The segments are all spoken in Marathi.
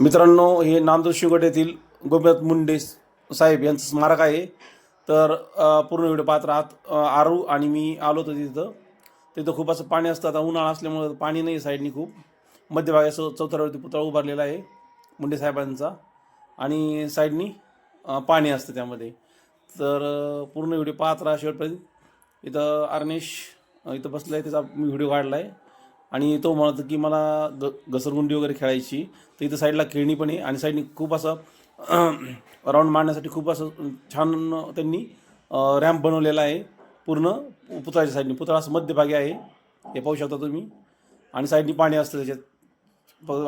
मित्रांनो हे नांदूर शिवगड येथील गोपीनाथ मुंडे साहेब यांचं स्मारक आहे. तर पूर्ण व्हिडिओ पाहत राहत आरू आणि मी आलो होतो तिथं. तिथं खूप असं पाणी असतं. आता उन्हाळा असल्यामुळं पाणी नाही साईडनी खूप. मध्यभागी असं चौथऱ्यावरती पुतळा उभारलेला आहे मुंडे साहेबांचा. आणि साईडनी पाणी असतं त्यामध्ये. तर पूर्ण व्हिडिओ पाहत राहा शेवटपर्यंत. इथं अर्नेश इथं बसला आहे त्याचा मी व्हिडिओ काढला आहे आणि तो म्हणतो की मला ग घसरगुंडी वगैरे खेळायची. तर इथं साईडला खेळणी पण आहे आणि साईडनी खूप असं राऊंड मारण्यासाठी खूप असं छान त्यांनी रॅम्प बनवलेला आहे. पूर्ण पुतळ्याच्या साईडनी पुतळा असं मध्यभागी आहे. हे पाहू शकता तुम्ही. आणि साईडनी पाणी असतं त्याच्यात.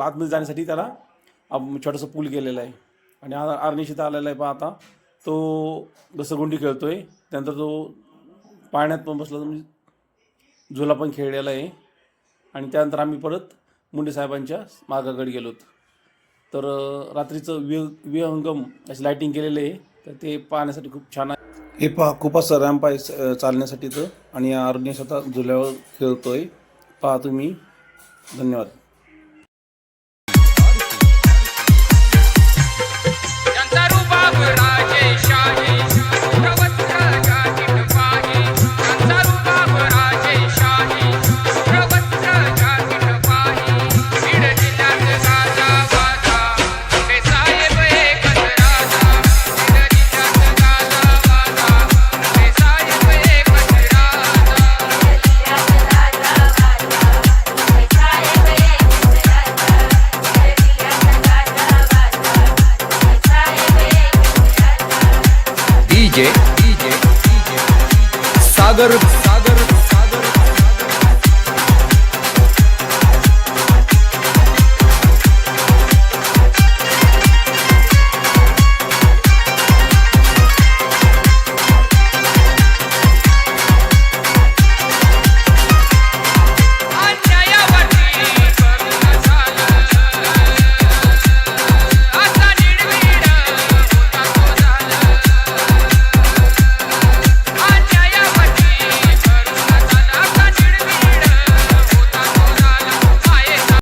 आतमध्ये जाण्यासाठी त्याला छोटंसं पूल केलेलं आहे. आणि आ- आर्निश आलेला आहे पहा आता. तो घसरगुंडी खेळतो आहे त्यानंतर तो पाण्यात पण बसला. तर म्हणजे झुला पण खेळलेला आहे. आणि त्यानंतर आम्ही परत मुंडे साहेबांच्या मागाकडे गेलोत तर रात्रीचं वि विहंगम अशी लाईटिंग केलेलं आहे. तर ते पाहण्यासाठी खूप छान आहे. हे पहा खूप असं रॅम्प आहे स- चालण्यासाठी तर. आणि आरोग्य स्वतः झुल्यावर खेळतोय. पहा तुम्ही. धन्यवाद. DJ Sagar Sagar